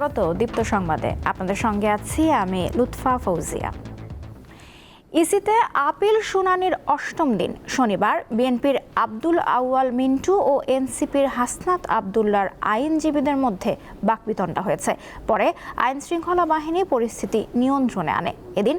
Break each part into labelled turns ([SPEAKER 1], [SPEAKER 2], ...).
[SPEAKER 1] স্বাগত দীপ্ত সংবাদে। আপনাদের সঙ্গে আছি আমি লুৎফা ফৌজিয়া। ইসিতে আপিল শুনানির অষ্টম দিন, শনিবার বিএনপির আব্দুল আউয়াল মিন্টু ও এনসিপির হাসনাত আবদুল্লার আইনজীবীদের মধ্যে বাকবিতণ্ডা হয়েছে। পরে আইন শৃঙ্খলা বাহিনী পরিস্থিতি নিয়ন্ত্রণে আনে। এদিন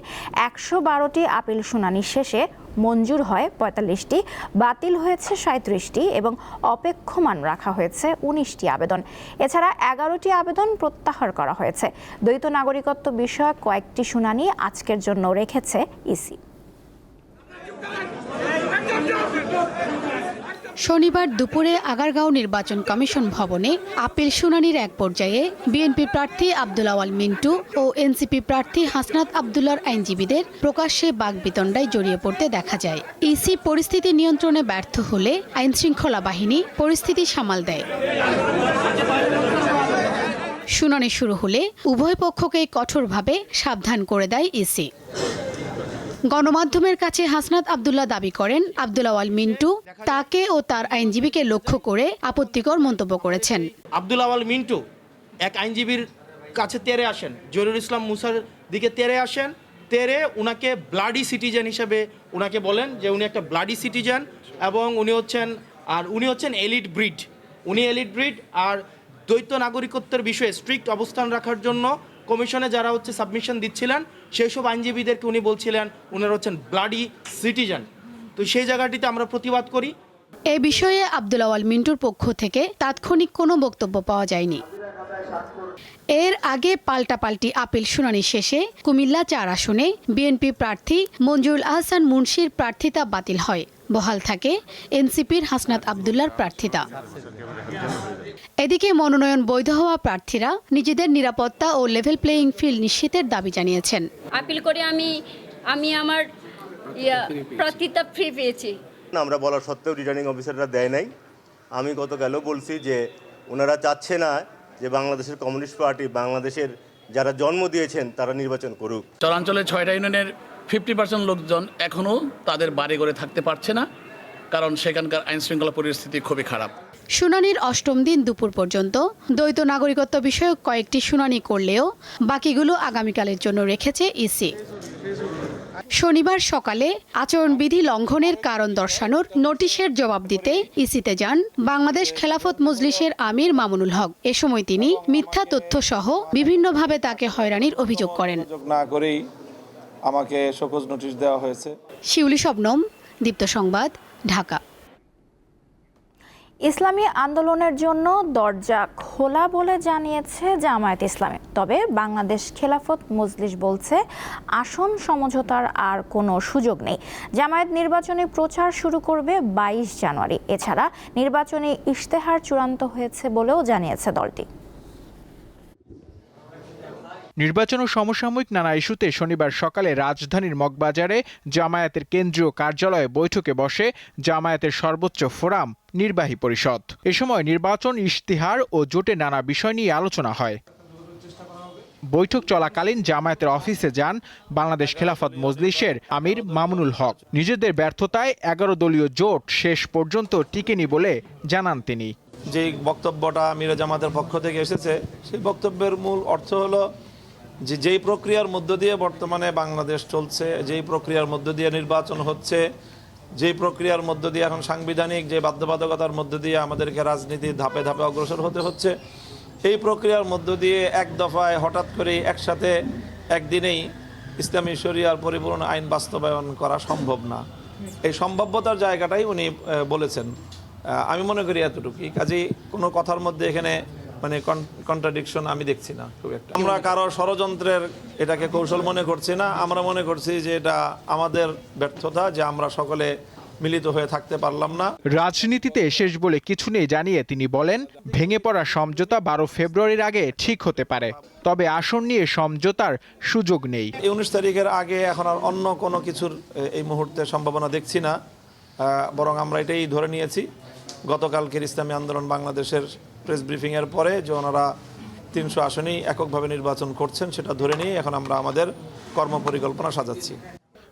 [SPEAKER 1] একশো বারোটি আপিল শুনানি শেষে মঞ্জুর হয় পঁয়তাল্লিশটি, বাতিল হয়েছে সাঁত্রিশটি এবং অপেক্ষমান রাখা হয়েছে উনিশটি আবেদন। এছাড়া এগারোটি আবেদন প্রত্যাহার করা হয়েছে। দ্বৈত নাগরিকত্ব বিষয়ক কয়েকটি শুনানি আজকের জন্য রেখেছে ইসি।
[SPEAKER 2] শনিবার দুপুরে আগারগাঁও নির্বাচন কমিশন ভবনে আপিল শুনানির এক পর্যায়ে বিএনপি প্রার্থী আব্দুল আওয়াল মিন্টু ও এনসিপি প্রার্থী হাসনাত আবদুল্লার আইনজীবীদের প্রকাশ্যে বাগবিতণ্ডায় জড়িয়ে পড়তে দেখা যায়। ইসি পরিস্থিতি নিয়ন্ত্রণে ব্যর্থ হলে আইনশৃঙ্খলা বাহিনী পরিস্থিতি সামাল দেয়। শুনানি শুরু হলে উভয় পক্ষকেই কঠোরভাবে সাবধান করে দেয় ইসি। গণমাধ্যমের কাছে হাসনাত আবদুল্লাহ দাবি করেন, আব্দুল আওয়াল মিন্টু তাকে ও তার আইনজীবীকে লক্ষ্য করে আপত্তিকর মন্তব্য করেছেন।
[SPEAKER 3] আব্দুল আওয়াল মিন্টু এক আইনজীবীর কাছে তেরে আসেন জহিরুল ইসলাম মুসার দিকে তেরে আসেন, তেরে উনাকে ব্লাডি সিটিজেন হিসেবে উনাকে বলেন যে উনি একটা ব্লাডি সিটিজেন এবং উনি হচ্ছেন, আর উনি হচ্ছেন এলিট ব্রিড উনি এলিট ব্রিড আর দ্বৈত নাগরিকত্বের বিষয়ে স্ট্রিক্ট অবস্থান রাখার জন্য কমিশনে যারা হচ্ছে সাবমিশন দিচ্ছিলেন সেই সব আইনজীবীদেরকে উনি বলছিলেন, উনারা হচ্ছেন ব্লাডি সিটিজেন তো সেই জায়গাটিতে আমরা প্রতিবাদ করি।
[SPEAKER 2] এ বিষয়ে আব্দুল আওয়াল মিন্টুর পক্ষ থেকে তাৎক্ষণিক কোনো বক্তব্য পাওয়া যায়নি। এর আগে পাল্টাপাল্টি আপিল শুনানি শেষে কুমিল্লা চার আসনে বিএনপি প্রার্থী মঞ্জুরুল আহসান মুন্সির প্রার্থিতা বাতিল হয়। বহাল থাকে এনসিপির হাসনাত আবদুল্লার প্রার্থিতা এদিকে মনোনয়ন বৈধ হওয়া প্রার্থীরা নিজেদের নিরাপত্তা ও লেভেল প্লেয়িং ফিল্ড নিশ্চিতের দাবি জানিয়েছেন।
[SPEAKER 4] আপিল করে আমি আমি আমার ইয়া প্রার্থিতা ফ্রি পেয়েছি।
[SPEAKER 5] না, আমরা বলা সত্ত্বেও রিটার্নিং অফিসাররা দেয় নাই। আমি গতকালও বলছি যে ওনারা চাচ্ছে না যে বাংলাদেশের কমিউনিস্ট পার্টি বাংলাদেশের যারা জন্ম দিয়েছেন তারা নির্বাচন করুক।
[SPEAKER 6] চরাঞ্চলের ছয়টা ইউনিয়নের ফিফটি পার্সেন্ট লোকজন এখনও তাদের বাড়ি করে থাকতে পারছে না কারণ সেখানকার আইন শৃঙ্খলা পরিস্থিতি খুবই খারাপ।
[SPEAKER 2] শুনানির অষ্টম দিন দুপুর পর্যন্ত দ্বৈত নাগরিকত্ব বিষয়ক কয়েকটি শুনানি করলেও বাকিগুলো আগামীকালের জন্য রেখেছে ইসি। শনিবার সকালে আচরণবিধি লঙ্ঘনের কারণ দর্শানোর নোটিশের জবাব দিতে ইসিতে যান বাংলাদেশ খেলাফত মজলিসের আমির মামুনুল হক। এ সময় তিনি মিথ্যা তথ্য সহ বিভিন্নভাবে তাকে হয়রানির অভিযোগ করেন।
[SPEAKER 7] না করেই আমাকে শোকজ নোটিশ দেওয়া হয়েছে।
[SPEAKER 2] শিউলি শবনম দীপ্ত সংবাদ ঢাকা।
[SPEAKER 1] ইসলামী আন্দোলনের জন্য দরজা খোলা বলে জানিয়েছে জামায়াত ইসলামী। তবে বাংলাদেশ খেলাফত মজলিস বলছে আসন সমঝোতার আর কোনো সুযোগ নেই। জামায়াত নির্বাচনী প্রচার শুরু করবে বাইশ জানুয়ারি। এছাড়া নির্বাচনী ইশতেহার চূড়ান্ত হয়েছে বলেও জানিয়েছে দলটি।
[SPEAKER 8] নির্বাচন ও সমসাময়িক নানা ইস্যুতে শনিবার সকালে রাজধানীর মগবাজারে জামায়াতের কেন্দ্রীয় কার্যালয়ে বৈঠকে বসে জামায়াতের সর্বোচ্চ ফোরাম নির্বাহী পরিষদ। এ সময় নির্বাচন ইশতিহার ও জোটে নানা বিষয় নিয়ে আলোচনা হয়। বৈঠক চলাকালীন জামায়াতের অফিসে যান বাংলাদেশ খেলাফত মজলিসের আমির মামুনুল হক। নিজেদের ব্যর্থতায় এগারো দলীয় জোট শেষ পর্যন্ত টিকেনি বলে জানান তিনি।
[SPEAKER 7] যে বক্তব্যটা মিরা জামাতের পক্ষ থেকে এসেছে, সেই বক্তব্যের মূল অর্থ হলো যে যেই প্রক্রিয়ার মধ্য দিয়ে বর্তমানে বাংলাদেশ চলছে, যেই প্রক্রিয়ার মধ্য দিয়ে নির্বাচন হচ্ছে, যেই প্রক্রিয়ার মধ্য দিয়ে এখন সাংবিধানিক যে বাধ্যবাধকতার মধ্য দিয়ে আমাদেরকে রাজনীতির ধাপে ধাপে অগ্রসর হতে হচ্ছে, এই প্রক্রিয়ার মধ্য দিয়ে এক দফায় হঠাৎ করে একসাথে একদিনেই ইসলামী শরিয়ার পরিপূর্ণ আইন বাস্তবায়ন করা সম্ভব না। এই সম্ভাব্যতার জায়গাটাই উনি বলেছেন। আমি মনে করি এতটুকুই। কাজেই কোনো কথার মধ্যে এখানে মানে কন্ট্রাডিকশন আমি দেখছি না খুব একটা। আমরা কারও ষড়যন্ত্রের এটাকে কৌশল মনে করছি না আমরা মনে করছি যে এটা আমাদের ব্যর্থতা যে আমরা সকলে মিলিত হয়ে থাকতে পারলাম না।
[SPEAKER 8] রাজনীতিতে শেষ বলে কিছু নেই জানিয়ে তিনি বলেন ভেঙে পড়া সমঝোতা বারো ফেব্রুয়ারির আগে ঠিক হতে পারে তবে আসন নিয়ে সমঝোতার সুযোগ নেই।
[SPEAKER 7] এই উনিশ তারিখের আগে এখন আর অন্য কোনো কিছুর এই মুহূর্তে সম্ভাবনা দেখছি না। বরং আমরা এটাই ধরে নিয়েছি গতকালকের ইসলামী আন্দোলন বাংলাদেশের প্রেস ব্রিফিংয়ের পরে যে ওনারা তিনশো আসনেই এককভাবে নির্বাচন করছেন সেটা ধরে নিয়ে এখন আমরা আমাদের কর্মপরিকল্পনা সাজাচ্ছি।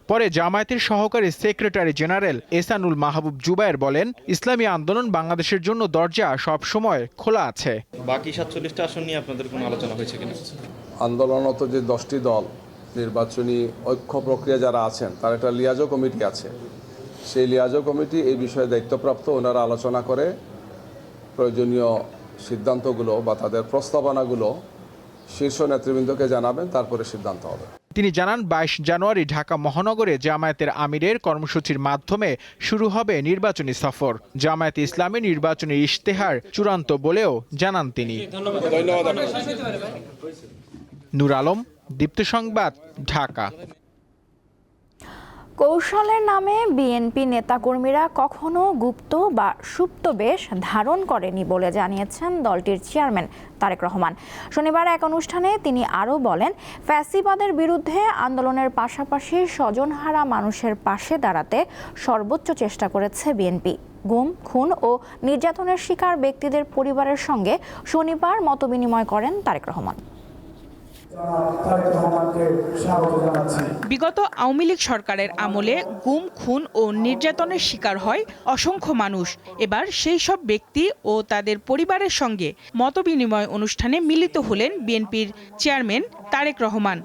[SPEAKER 8] পরে জামায়াতের সহকারী সেক্রেটারি জেনারেল এসানুল মাহবুব জুবায়ের বলেন ইসলামী আন্দোলন বাংলাদেশের জন্য দরজা সব সময় খোলা আছে।
[SPEAKER 9] বাকি সাতচল্লিশটা আসন নিয়ে আপনাদের কোনো আলোচনা হয়েছে কিনা?
[SPEAKER 10] আন্দোলনত যে দশটি দল নির্বাচনী ঐক্য প্রক্রিয়া যারা আছেন তার একটা লিয়াজো কমিটি আছে। সেই লিয়াজো কমিটি এই বিষয়ে দায়িত্বপ্রাপ্ত ওনারা আলোচনা করে প্রয়োজনীয় সিদ্ধান্তগুলো বা তাদের প্রস্তাবনাগুলো শীর্ষ নেতৃবৃন্দকে জানাবেন তারপরে সিদ্ধান্ত হবে।
[SPEAKER 8] তিনি জানান বাইশ জানুয়ারি ঢাকা মহানগরে জামায়াতের আমিরের কর্মসূচির মাধ্যমে শুরু হবে নির্বাচনী সফর। জামায়াত ইসলামী নির্বাচনী ইশতেহার চূড়ান্ত বলেও জানান তিনি। নূর আলম দীপ্ত সংবাদ ঢাকা।
[SPEAKER 1] কৌশলের নামে বিএনপি নেতাকর্মীরা কখনো গুপ্ত বা সুপ্ত বেশ ধারণ করেনি বলে জানিয়েছেন দলটির চেয়ারম্যান তারেক রহমান। শনিবার এক অনুষ্ঠানে তিনি আরও বলেন, ফ্যাসিবাদের বিরুদ্ধে আন্দোলনের পাশাপাশি স্বজনহারা মানুষের পাশে দাঁড়াতে সর্বোচ্চ চেষ্টা করেছে বিএনপি। গুম, খুন ও নির্যাতনের শিকার ব্যক্তিদের পরিবারের সঙ্গে শনিবার মতবিনিময় করেন তারেক রহমান।
[SPEAKER 11] বিগত আওয়ামী লীগ সরকারের আমলে গুম খুন ও নির্যাতনের শিকার হয় অসংখ্য মানুষ। এবার সেই সব ব্যক্তি ও তাদের পরিবারের সঙ্গে মতবিনিময় অনুষ্ঠানে মিলিত হলেন বিএনপির চেয়ারম্যান তারেক রহমান।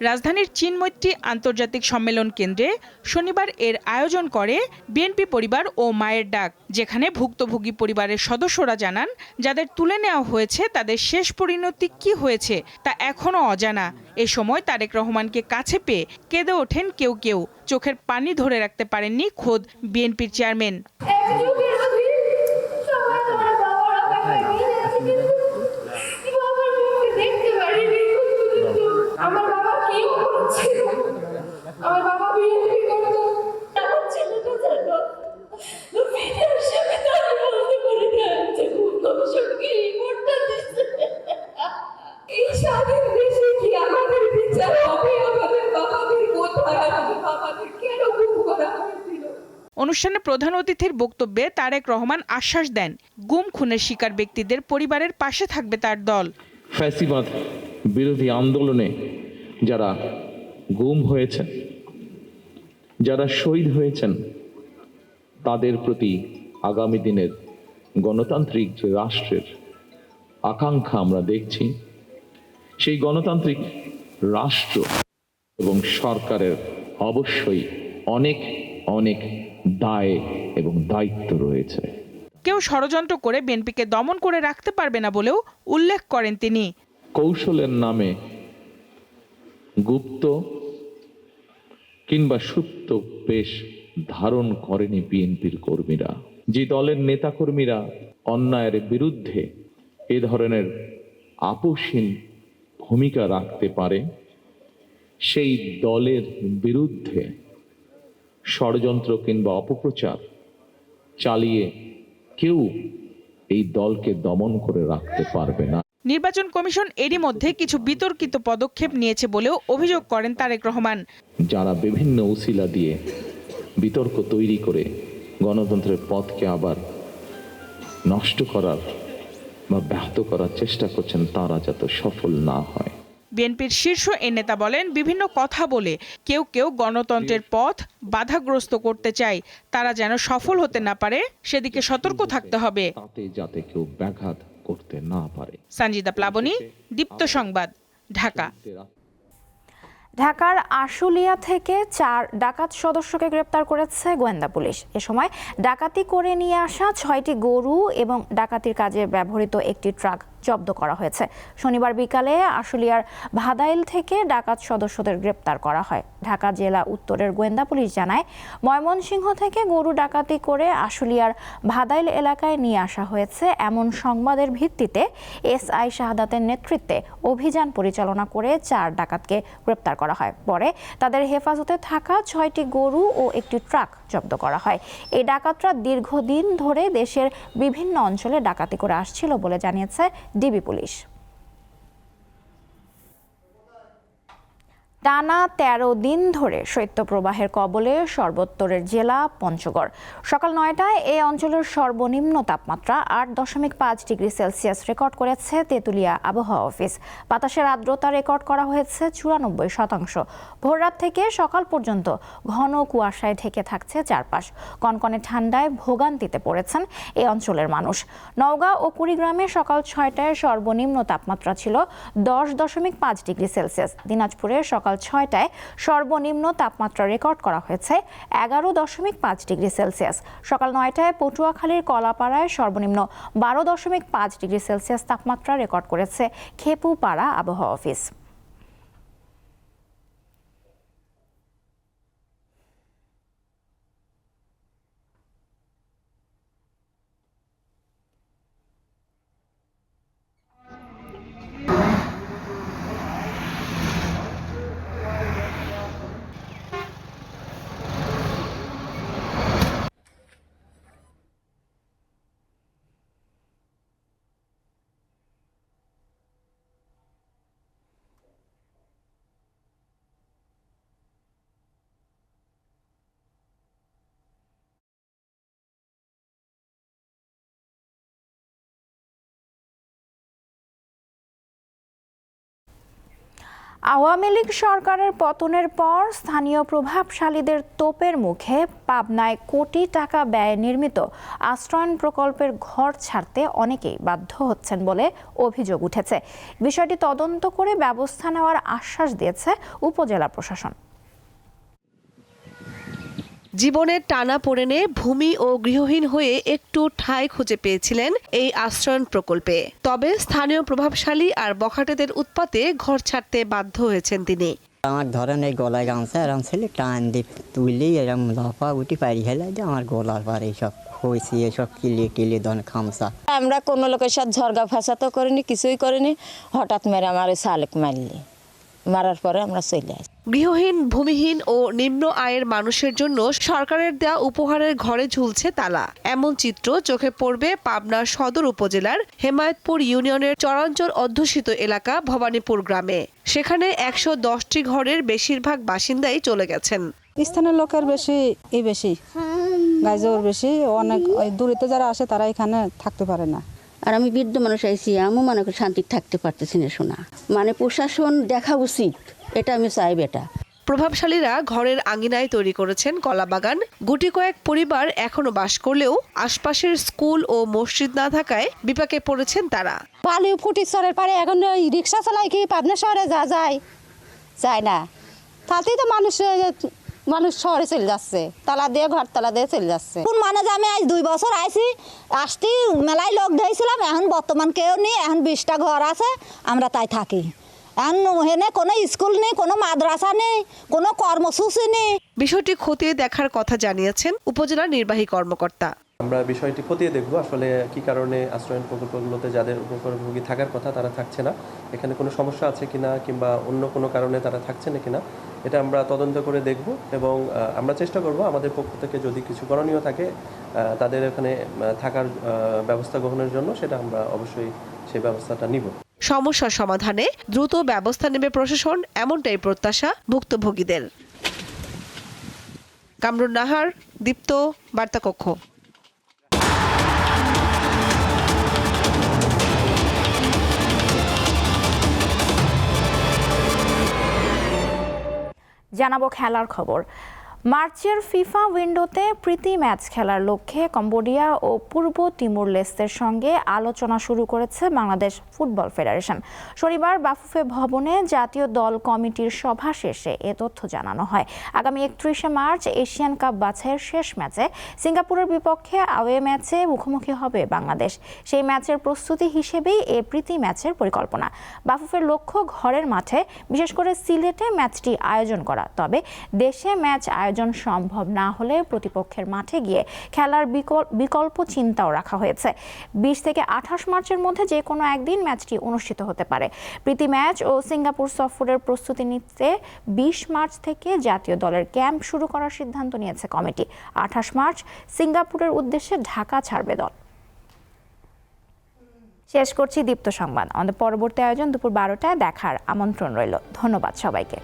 [SPEAKER 11] রাজধানীর চীনমৈত্রী আন্তর্জাতিক সম্মেলন কেন্দ্রে শনিবার এর আয়োজন করে বিএনপি পরিবার ও মায়ের ডাক, যেখানে ভুক্তভোগী পরিবারের সদস্যরা জানান, যাদের তুলে নেওয়া হয়েছে, তাদের শেষ পরিণতি কি হয়েছে, তা এখনও অজানা। এ সময় তারেক রহমানকে কাছে পেয়ে কেঁদে ওঠেন কেউ কেউ। চোখের পানি ধরে রাখতে পারেননি খোদ বিএনপির চেয়ারম্যান। প্রধান অতিথির বক্তব্যে তারেক রহমান আশ্বাস দেন, গুম, খুনের শিকার ব্যক্তিদের পরিবারের পাশে থাকবে তার দল।
[SPEAKER 9] ফ্যাসিবাদ বিরোধী আন্দোলনে যারা গুম হয়েছেন, যারা শহীদ হয়েছেন, তাদের প্রতি আগামী দিনের গণতান্ত্রিক যে রাষ্ট্রের আকাঙ্ক্ষা আমরা দেখছি, সেই গণতান্ত্রিক রাষ্ট্র এবং সরকারের অবশ্যই অনেক অনেক দায় এবং দায়িত্ব রয়েছে।
[SPEAKER 11] কেউ ষড়যন্ত্র করে বিএনপিকে দমন করে রাখতে পারবে না বলেও উল্লেখ করেন তিনি।
[SPEAKER 9] কৌশলের নামে গুপ্ত কিংবা সুপ্ত বেশ ধারণ করেনি বিএনপির কর্মীরা। যে দলের নেতাকর্মীরা অন্যায়ের বিরুদ্ধে এ ধরনের আপোষহীন ভূমিকা রাখতে পারে সেই দলের বিরুদ্ধে ষড়যন্ত্র কিংবা অপপ্রচার চালিয়ে কেউ এই দলকে দমন করে রাখতে পারবে না।
[SPEAKER 11] নির্বাচন কমিশন এরই মধ্যে কিছু বিতর্কিত পদক্ষেপ নিয়েছে বলেও অভিযোগ করেন তারেক রহমান।
[SPEAKER 9] যারা বিভিন্ন উসিলা দিয়ে বিতর্ক তৈরি করে গণতন্ত্রের পথকে আবার নষ্ট করার বা ব্যাহত করার চেষ্টা করছেন তারা যাতে সফল না হয়।
[SPEAKER 11] বিএনপির শীর্ষ এ নেতা বলেন বিভিন্ন কথা বলে কেউ কেউ গণতন্ত্রের পথ বাধাগ্রস্ত করতে চায়। তারা যেন সফল হতে না পারে সেদিকে সতর্ক থাকতে হবে।
[SPEAKER 9] যাতে কেউ ব্যাঘাত করতে না পারে।
[SPEAKER 11] সঞ্জিদা প্লাবনী দীপ্ত সংবাদ ঢাকা।
[SPEAKER 1] ঢাকার আশুলিয়া থেকে চার ডাকাত সদস্যকে গ্রেপ্তার করেছে গোয়েন্দা পুলিশ। এ সময় ডাকাতি করে নিয়ে আসা ছয়টি গরু এবং ডাকাতির কাজে ব্যবহৃত একটি ট্রাক জব্দ করা হয়েছে। শনিবার বিকালে আশুলিয়ার ভাদাইল থেকে ডাকাত সদস্যদের গ্রেপ্তার করা হয়। ঢাকা জেলা উত্তরের গোয়েন্দা পুলিশ জানায়, ময়মনসিংহ থেকে গরু ডাকাতি করে আশুলিয়ার ভাদাইল এলাকায় নিয়ে আসা হয়েছে এমন সংবাদের ভিত্তিতে এস আই শাহাদাতের নেতৃত্বে অভিযান পরিচালনা করে চার ডাকাতকে গ্রেপ্তার করা হয়। পরে তাদের হেফাজতে থাকা ছয়টি গরু ও একটি ট্রাক জব্দ করা হয়। এই ডাকাতরা দীর্ঘদিন ধরে দেশের বিভিন্ন অঞ্চলে ডাকাতি করে আসছিল বলে জানিয়েছে ডিবি পুলিশ। টানা তেরো দিন ধরে শৈত্যপ্রবাহের কবলে সর্বোত্তরের জেলা পঞ্চগড়। সকাল নয়টায় এ অঞ্চলের সর্বনিম্ন তাপমাত্রা আট দশমিক পাঁচ ডিগ্রি সেলসিয়াস রেকর্ড করেছে তেঁতুলিয়া আবহাওয়া অফিস। বাতাসের আর্দ্রতা রেকর্ড করা হয়েছে চুরানব্বই শতাংশ। ভোররাত থেকে সকাল পর্যন্ত ঘন কুয়াশায় ঢেকে থাকছে চারপাশ। কনকনে ঠান্ডায় ভোগান্তিতে পড়েছেন এই অঞ্চলের মানুষ। নওগাঁ ও কুড়িগ্রামে সকাল ছয়টায় সর্বনিম্ন তাপমাত্রা ছিল দশ দশমিক পাঁচ ডিগ্রি সেলসিয়াস। দিনাজপুরে সকাল ছয়টায় সর্বনিম্ন তাপমাত্রা রেকর্ড করা হয়েছে এগারো দশমিক পাঁচ ডিগ্রি সেলসিয়াস। সকাল নয়টায় পটুয়াখালীর কলাপাড়ায় সর্বনিম্ন বারো দশমিক পাঁচ ডিগ্রি সেলসিয়াস তাপমাত্রা রেকর্ড করেছে খেপুপাড়া আবহাওয়া অফিস। আওয়ামী লীগ সরকারের পতনের পর স্থানীয় প্রভাবশালীদের তোপের মুখে পাবনায় কোটি টাকা ব্যয়ে নির্মিত আশ্রয়ন প্রকল্পের ঘর ছাড়তে অনেকেই বাধ্য হচ্ছেন বলে অভিযোগ উঠেছে। বিষয়টি তদন্ত করে ব্যবস্থা নেওয়ার আশ্বাস দিয়েছে উপজেলা প্রশাসন।
[SPEAKER 12] জীবনের টানা পড়েনে ভূমি ও গৃহহীন হয়ে একটু ঠাঁই খুঁজে পেয়েছিলেন এই আশ্রয়ণ প্রকল্পে। তবে স্থানীয় প্রভাবশালী আর বখাটেদের উৎপাতে ঘর ছাড়তে বাধ্য হয়েছেন তিনি।
[SPEAKER 13] আমার ধরেন এই গলায় গামছা এরম ছিল টান দিয়ে তুললি এরম লাফা উঠি পারি হেলে যে আমার গলার পার এইসব হয়েছি এসব কিলিয়ে টিলিয়ে দন খামসা
[SPEAKER 14] আমরা কোনো লোকের সাথে ঝরগা ফাঁসা তো করিনি কিছুই করিনি। হঠাৎ মেরে আমার ওই শালেক মারলি। মারার পরে আমরা চলে আসি।
[SPEAKER 12] গৃহহীন ভূমিহীন ও নিম্ন আয়ের মানুষের জন্য সরকারের দেয়া উপহারের ঘরে ঝুলছে তালা। এমন চিত্র চোখে পড়বে পাবনার সদর উপজেলার হেমায়তপুর ইউনিয়নের চরাঞ্চল অধ্যুষিত এলাকা ভবানীপুর গ্রামে। সেখানে একশো দশটি ঘরের বেশিরভাগ বাসিন্দাই চলে গেছেন।
[SPEAKER 15] স্থানীয় লোকের বেশি এই বেশি গাইজোর বেশি অনেক ওই দূরিতে যারা আসে তারা এখানে থাকতে পারে না।
[SPEAKER 16] আর আমি বৃদ্ধ মানুষ আইসি আমিও মনে করি শান্তি থাকতে পারতেছি না শোনা। মানে প্রশাসন দেখা উচিত। এটা আমি চাই বেটা।
[SPEAKER 12] প্রভাবশালীরা ঘরের আঙিনায় তৈরি করেছেন কলাবাগান গুটি কয়েক পরিবার এখনও বাস করলেও আশপাশের স্কুল ও মসজিদ না থাকায় বিপাকে পড়েছেন তারা।
[SPEAKER 15] বালি ফুটিশ্বরের পারে এখন ওই রিক্সা চালাই কি পাবনা শহরে যা যায়? যায় না। তাতেই তো মানুষ মানুষ শহরে চলে যাচ্ছে। তালা দিয়ে ঘর তালা দিয়ে চলে যাচ্ছে।
[SPEAKER 14] কোন মানে যে আমি আজ দুই বছর আইছি আসতে মেলায় লোক ধরেছিলাম এখন বর্তমান কেউ নেই এখন বিশটা ঘর আছে আমরা তাই থাকি। এখন হেনে কোনো স্কুল নেই কোনো মাদ্রাসা নেই কোনো কর্মসূচি নেই।
[SPEAKER 12] বিষয়টি খতিয়ে দেখার কথা জানিয়েছেন উপজেলা নির্বাহী কর্মকর্তা।
[SPEAKER 17] আমরা বিষয়টি খতিয়ে দেখব আসলে কি কারণে আশ্রয়ণ প্রকল্পগুলোতে যাদের উপকারভোগী থাকার কথা তারা থাকছে না এখানে কোনো সমস্যা আছে কিনা কিংবা অন্য কোনো কারণে তারা থাকছে না কিনা এটা আমরা তদন্ত করে দেখব এবং আমরা চেষ্টা করব আমাদের পক্ষ থেকে যদি কিছু করণীয় থাকে তাদের এখানে থাকার ব্যবস্থা গ্রহণের জন্য সেটা আমরা অবশ্যই সেই ব্যবস্থাটা নিব।
[SPEAKER 12] সমস্যা সমাধানে দ্রুত ব্যবস্থা নেবে প্রশাসন, এমনটাই প্রত্যাশা ভুক্তভোগীদের। কামরুন নাহার, দীপ্ত বার্তাকক্ষ
[SPEAKER 1] জানাব খেলার খবর। মার্চের ফিফা উইন্ডোতে প্রীতি ম্যাচ খেলার লক্ষ্যে কম্বোডিয়া ও পূর্ব তিমুর লেস্তের সঙ্গে আলোচনা শুরু করেছে বাংলাদেশ ফুটবল ফেডারেশন। শনিবার বাফুফে ভবনে জাতীয় দল কমিটির সভা শেষে এ তথ্য জানানো হয়। আগামী একত্রিশে মার্চ এশিয়ান কাপ বাছাইয়ের শেষ ম্যাচে সিঙ্গাপুরের বিপক্ষে আওয়ে ম্যাচে মুখোমুখি হবে বাংলাদেশ। সেই ম্যাচের প্রস্তুতি হিসেবেই এ প্রীতি ম্যাচের পরিকল্পনা। বাফুফের লক্ষ্য ঘরের মাঠে, বিশেষ করে সিলেটে ম্যাচটি আয়োজন করা। তবে দেশে ম্যাচ আয়োজন সম্ভব না হলে প্রতিপক্ষের মাঠে গিয়ে খেলার বিকল- বিকল্প চিন্তাও রাখা হয়েছে। বিশ থেকে আঠাশ মার্চের মধ্যে যে কোনো একদিন ম্যাচটি অনুষ্ঠিত হতে পারে। প্রীতি ম্যাচ ও সিঙ্গাপুর সফরের প্রস্তুতি নিতে বিশ মার্চ থেকে জাতীয় দলের ক্যাম্প শুরু করার সিদ্ধান্ত নিয়েছে কমিটি। আঠাশ মার্চ সিঙ্গাপুরের উদ্দেশ্যে ঢাকা ছাড়বে দল। শেষ করছি দীপ্ত সংবাদ। আমাদের পরবর্তী আয়োজন দুপুর বারোটায় দেখার আমন্ত্রণ রইল। ধন্যবাদ সবাইকে।